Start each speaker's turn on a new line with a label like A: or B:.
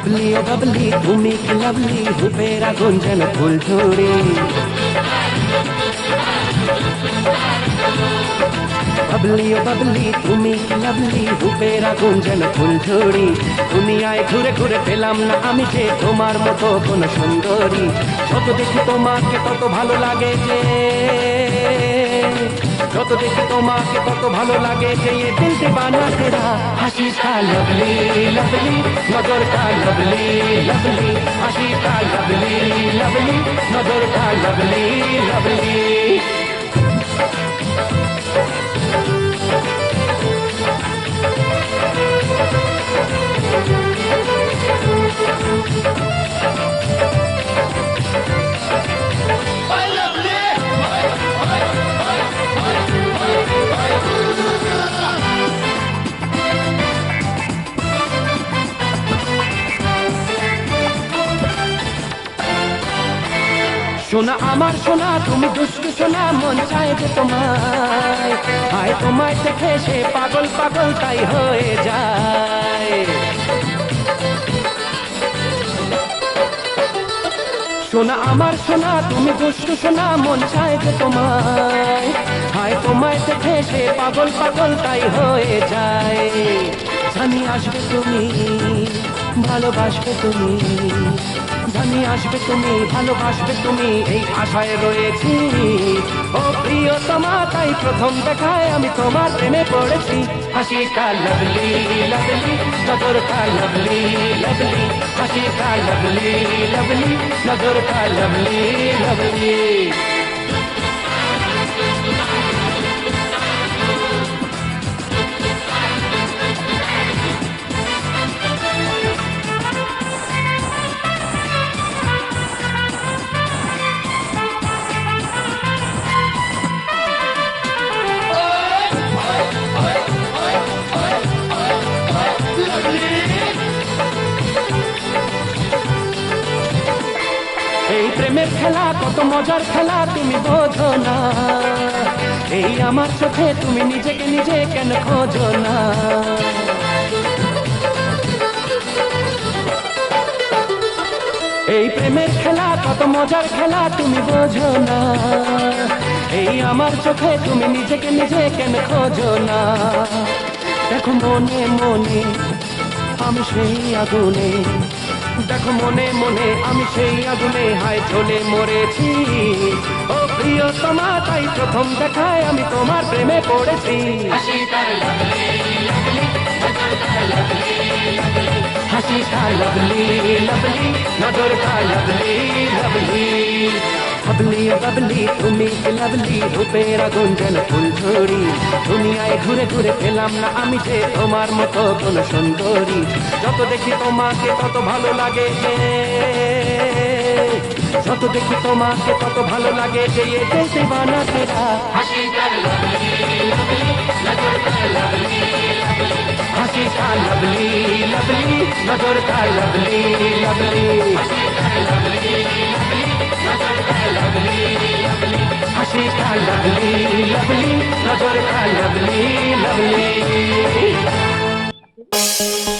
A: বাবলি ও বাবলি তুমি কি লাভলি রূপের আগুন যেন ফুল ঝুড়ি বাবলি ও বাবলি তুমি কি লাভলি রূপের আগুন যেন ফুল ঝুড়ি দুনিয়ায় ঘুরে ঘুরে পেলাম না আমি যে তোমার মতো কোন সুন্দরী। যত দেখি তোমাকে তত ভালো লাগে যে। যত দেখে তোমাকে কত ভালো লাগে, সেই দিনতে বানাতে তেরা হাসি কা লভলি লভলি নজর কা লভলি লভলি হাসি কা লভলি লভলি নজর কা লভলি লভলি সোনা আমার সোনা তুমি দুষ্টু সোনা মন চায় যে তোমায়। আয় তোমায় দেখে সে পাগল পাগল তাই হয়ে যায়। সোনা আমার সোনা তুমি দুষ্টু সোনা মন চায় যে তোমায়। হায়, তোমায় দেখে সে পাগল পাগল তাই হয়ে যায়। জানি আসবে তুমি। ভালোবাসবে তুমি। জানি আসবে তুমি, ভালোবাসবে তুমি, এই আশায় রয়েছি। ও প্রিয় তোমা তাই প্রথম দেখায় আমি তোমার প্রেমে পড়েছি। হাসি কা লভলি লভলি, নজর কা লভলি লভলি। হাসি কা লভলি লভলি, নজর কা লভলি লভলি। খেলা, কত মজার খেলা, তুমি বোঝো না। এই আমার চোখে তুমি নিজেকে নিজে কেন খোঁজো না? এই প্রেমের খেলা, কত মজার খেলা, তুমি বোঝো না। এই আমার চোখে তুমি নিজেকে নিজে কেন খোঁজো না? দেখো মনে মনে, আমি সেই আগুনে দেখো মনে মনে আমি সেই আগুনে, হায় চলে মরেছি। ও প্রিয় তোমা তাই প্রথম দেখায় আমি তোমার প্রেমে পড়েছি। হাসি কা লভলি লভলি নজর কা লভলি লভলি বাবলি ও বাবলি তুমি লাভলি রূপের আগুন যেন ফুল ঝুড়ি দুনিয়ায় ঘুরে ঘুরে পেলাম না আমি যে তোমার মতো কোন সুন্দরী। যত দেখি তোমাকে তত ভালো লাগে। যত দেখি তোমাকে তত ভালো লাগে যে এ দিল দিবানা তেরা হাসি কা লভলি নজর কা lovely lovely lovely, lovely, lovely, lovely, lovely, lovely,